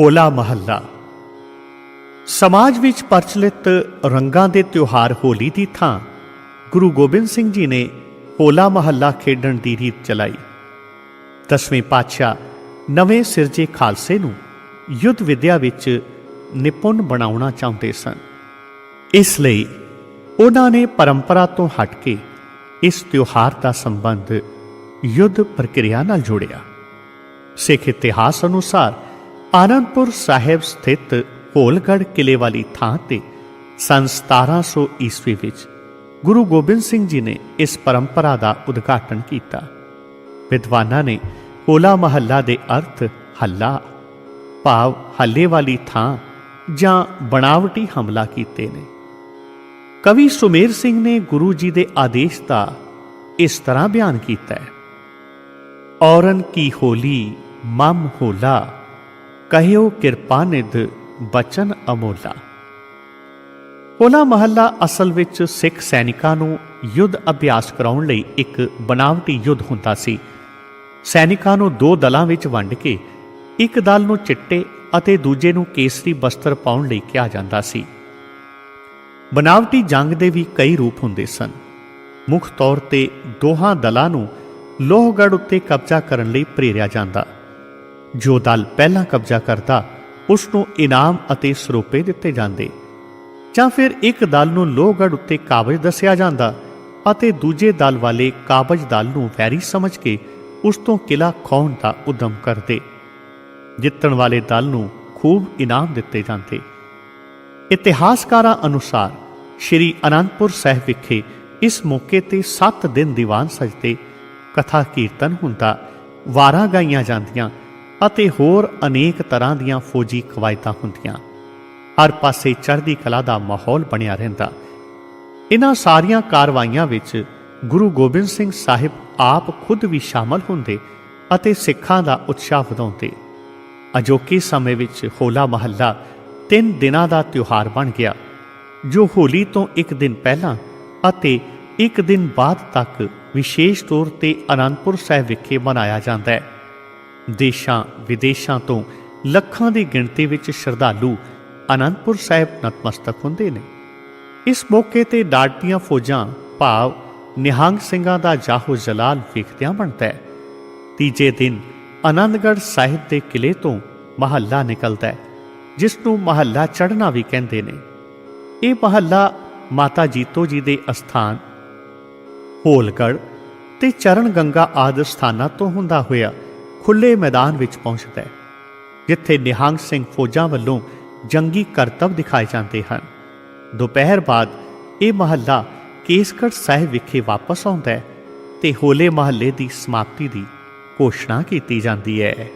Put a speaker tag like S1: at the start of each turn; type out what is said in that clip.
S1: ਹੋਲਾ ਮਹੱਲਾ। ਸਮਾਜ ਵਿੱਚ ਪ੍ਰਚਲਿਤ ਰੰਗਾਂ ਦੇ ਤਿਉਹਾਰ ਹੋਲੀ ਦੀ ਥਾਂ ਗੁਰੂ ਗੋਬਿੰਦ ਸਿੰਘ ਜੀ ਨੇ ਹੋਲਾ ਮਹੱਲਾ ਖੇਡਣ ਦੀ ਰੀਤ ਚਲਾਈ। ਦਸਵੇਂ ਪਾਤਸ਼ਾਹ ਨਵੇਂ ਸਿਰਜੇ ਖਾਲਸੇ ਨੂੰ ਯੁੱਧ ਵਿਦਿਆ ਵਿੱਚ ਨਿਪੁੰਨ ਬਣਾਉਣਾ ਚਾਹੁੰਦੇ ਸਨ। ਇਸ ਲਈ ਉਹਨਾਂ ਨੇ ਪਰੰਪਰਾ ਤੋਂ ਹਟ ਕੇ ਇਸ ਤਿਉਹਾਰ ਦਾ ਸੰਬੰਧ ਯੁੱਧ ਪ੍ਰਕਿਰਿਆ ਨਾਲ ਜੋੜਿਆ। ਸਿੱਖ ਇਤਿਹਾਸ ਅਨੁਸਾਰ ਆਨੰਦਪੁਰ ਸਾਹਿਬ ਸਥਿਤ ਹੋਲਗੜ੍ਹ ਕਿਲੇ ਵਾਲੀ ਥਾਂ ਤੇ ਸੰਨ 1700 ਈਸਵੀ ਵਿੱਚ ਗੁਰੂ ਗੋਬਿੰਦ ਸਿੰਘ ਜੀ ਨੇ ਇਸ ਪਰੰਪਰਾ ਦਾ ਉਦਘਾਟਨ ਕੀਤਾ। ਵਿਦਵਾਨਾਂ ਨੇ ਹੋਲਾ ਮਹੱਲਾ ਦੇ ਅਰਥ ਹੱਲਾ, ਭਾਵ ਹੱਲੇ ਵਾਲੀ ਥਾਂ ਜਾਂ ਬਣਾਵਟੀ ਹਮਲਾ ਕੀਤੇ ਨੇ। ਕਵੀ ਸੁਮੇਰ ਸਿੰਘ ਨੇ ਗੁਰੂ ਜੀ ਦੇ ਆਦੇਸ਼ ਦਾ ਇਸ ਤਰ੍ਹਾਂ ਬਿਆਨ ਕੀਤਾ ਹੈ, ਔਰਨ ਕੀ ਹੋਲੀ ਮਮ ਹੋਲਾ ਕਹਿਓ ਕਿਰਪਾ ਨਿਧ, ਬਚਨ ਅਮੋਲਾ। ਹੋਲਾ ਮਹੱਲਾ ਅਸਲ ਵਿੱਚ ਸਿੱਖ ਸੈਨਿਕਾਂ ਨੂੰ ਯੁੱਧ ਅਭਿਆਸ ਕਰਾਉਣ ਲਈ ਇੱਕ ਬਨਾਵਟੀ ਯੁੱਧ ਹੁੰਦਾ ਸੀ। ਸੈਨਿਕਾਂ ਨੂੰ ਦੋ ਦਲਾਂ ਵਿੱਚ ਵੰਡ ਕੇ ਇੱਕ ਦਲ ਨੂੰ ਚਿੱਟੇ ਅਤੇ ਦੂਜੇ ਨੂੰ ਕੇਸਰੀ ਬਸਤਰ ਪਾਉਣ ਲਈ ਕਿਹਾ ਜਾਂਦਾ ਸੀ। ਬਨਾਵਟੀ ਜੰਗ ਦੇ ਵੀ ਕਈ ਰੂਪ ਹੁੰਦੇ ਸਨ। ਮੁੱਖ ਤੌਰ ਤੇ ਦੋਹਾਂ ਦਲਾਂ ਨੂੰ ਲੋਹਗੜ੍ਹ ਉੱਤੇ ਕਬਜ਼ਾ ਕਰਨ ਲਈ ਪ੍ਰੇਰਿਆ ਜਾਂਦਾ। ਜੋ ਦਲ ਪਹਿਲਾਂ ਕਬਜ਼ਾ ਕਰਦਾ ਉਸ ਨੂੰ ਇਨਾਮ ਅਤੇ ਸਰੋਪੇ ਦਿੱਤੇ ਜਾਂਦੇ। ਜਾਂ ਫਿਰ ਇੱਕ ਦਲ ਨੂੰ ਲੋਹਗੜ੍ਹ ਉੱਤੇ ਕਾਬਜ ਦੱਸਿਆ ਜਾਂਦਾ ਅਤੇ ਦੂਜੇ ਦਲ ਵਾਲੇ ਕਾਬਜ ਦਲ ਨੂੰ ਵੈਰੀ ਸਮਝ ਕੇ ਉਸ ਤੋਂ ਕਿਲਾ ਖੋਹਣ ਦਾ ਉਦਮ ਕਰਦੇ, ਜਿੱਤਣ ਵਾਲੇ ਦਲ ਨੂੰ ਖੂਬ ਇਨਾਮ ਦਿੱਤੇ ਜਾਂਦੇ। ਇਤਿਹਾਸਕਾਰਾਂ ਅਨੁਸਾਰ, ਸ਼੍ਰੀ ਅਨੰਦਪੁਰ ਸਾਹਿਬ ਵਿਖੇ ਇਸ ਮੌਕੇ ਤੇ 7 ਦਿਨ ਦੀਵਾਨ ਸਜਦੇ ਕਥਾ ਕੀਰਤਨ ਹੁੰਦਾ, ਵਾਰਾਂ ਗਾਈਆਂ ਜਾਂਦੀਆਂ ਅਤੇ ਹੋਰ ਅਨੇਕ ਤਰ੍ਹਾਂ ਦੀਆਂ ਫੌਜੀ ਕਵਾਇਤਾਂ ਹੁੰਦੀਆਂ। ਹਰ ਪਾਸੇ ਚੜ੍ਹਦੀ ਕਲਾ ਦਾ ਮਾਹੌਲ ਬਣਿਆ ਰਹਿੰਦਾ। ਇਹਨਾਂ ਸਾਰੀਆਂ ਕਾਰਵਾਈਆਂ ਵਿੱਚ ਗੁਰੂ ਗੋਬਿੰਦ ਸਿੰਘ ਸਾਹਿਬ ਆਪ ਖੁਦ ਵੀ ਸ਼ਾਮਲ ਹੁੰਦੇ ਅਤੇ ਸਿੱਖਾਂ ਦਾ ਉਤਸ਼ਾਹ ਵਧਾਉਂਦੇ। ਅਜੋਕੇ ਸਮੇਂ ਵਿੱਚ ਹੋਲਾ ਮਹੱਲਾ ਤਿੰਨ ਦਿਨਾਂ ਦਾ ਤਿਉਹਾਰ ਬਣ ਗਿਆ, ਜੋ ਹੋਲੀ ਤੋਂ ਇੱਕ ਦਿਨ ਪਹਿਲਾਂ ਅਤੇ ਇੱਕ ਦਿਨ ਬਾਅਦ ਤੱਕ ਵਿਸ਼ੇਸ਼ ਤੌਰ ਤੇ ਅਨੰਦਪੁਰ ਸਾਹਿਬ ਵਿਖੇ ਮਨਾਇਆ ਜਾਂਦਾ ਹੈ। ਦੇਸ਼ਾਂ ਵਿਦੇਸ਼ਾਂ ਤੋਂ ਲੱਖਾਂ ਦੀ ਗਿਣਤੀ ਵਿੱਚ ਸ਼ਰਧਾਲੂ ਅਨੰਦਪੁਰ ਸਾਹਿਬ ਨਤਮਸਤਕ ਹੁੰਦੇ ਨੇ। ਇਸ ਮੌਕੇ ਤੇ ਡਾਟੀਆਂ ਫੌਜਾਂ ਭਾਵ ਨਿਹੰਗ ਸਿੰਘਾਂ ਦਾ ਜਾਹੋ ਜਲਾਲ ਵੇਖਦਿਆਂ ਬਣਦਾ ਹੈ। ਤੀਜੇ ਦਿਨ ਆਨੰਦਗੜ੍ਹ ਸਾਹਿਬ ਦੇ ਕਿਲੇ ਤੋਂ ਮਹੱਲਾ ਨਿਕਲਦਾ ਹੈ ਜਿਸ ਨੂੰ ਮਹੱਲਾ ਚੜ੍ਹਨਾ ਵੀ ਕਹਿੰਦੇ ਨੇ। ਇਹ ਮਹੱਲਾ ਮਾਤਾ ਜੀਤੋ ਜੀ ਦੇ ਅਸਥਾਨ, ਹੋਲਗੜ੍ਹ ਤੇ ਚਰਨ ਗੰਗਾ ਆਦਿ ਸਥਾਨਾਂ ਤੋਂ ਹੁੰਦਾ ਹੋਇਆ ਖੁੱਲੇ ਮੈਦਾਨ ਵਿੱਚ ਪਹੁੰਚਦਾ ਹੈ, ਜਿੱਥੇ ਨਿਹੰਗ ਸਿੰਘ ਫੌਜਾਂ ਵੱਲੋਂ ਜੰਗੀ ਕਰਤੱਵ ਦਿਖਾਏ ਜਾਂਦੇ ਹਨ। ਦੁਪਹਿਰ ਬਾਅਦ ਇਹ ਮਹੱਲਾ ਕੇਸਗੜ੍ਹ ਸਾਹਿਬ ਵਿਖੇ ਵਾਪਸ ਆਉਂਦਾ ਹੈ ਤੇ ਹੋਲੇ ਮਹੱਲੇ ਦੀ ਸਮਾਪਤੀ ਦੀ ਘੋਸ਼ਣਾ ਕੀਤੀ ਜਾਂਦੀ ਹੈ।